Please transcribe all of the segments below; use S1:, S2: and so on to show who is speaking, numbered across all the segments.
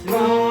S1: throne.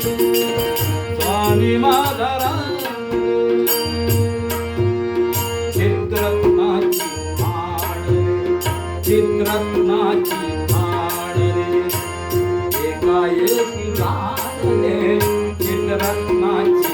S1: स्वामी माधरा चित्रत्नाची माळ चित्रत्नाची माळ एका एकी
S2: चित्रत्नाची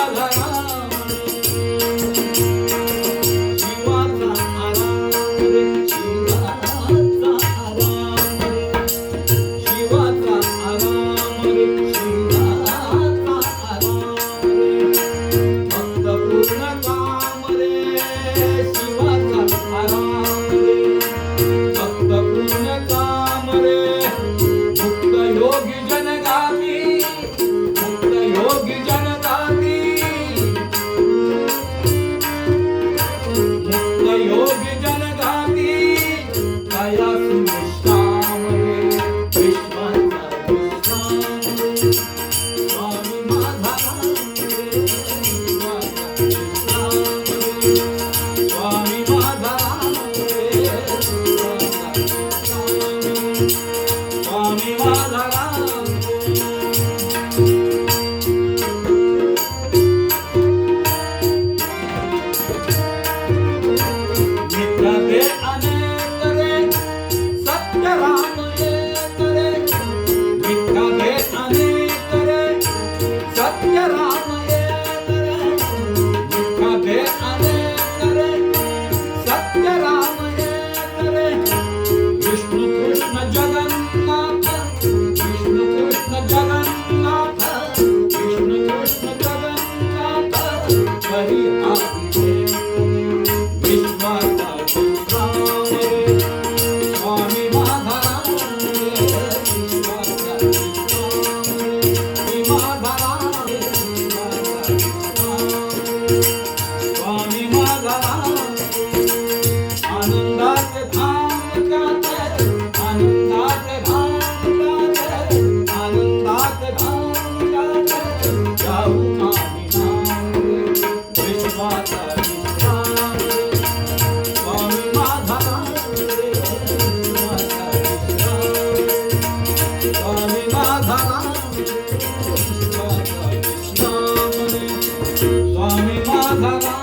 S2: love.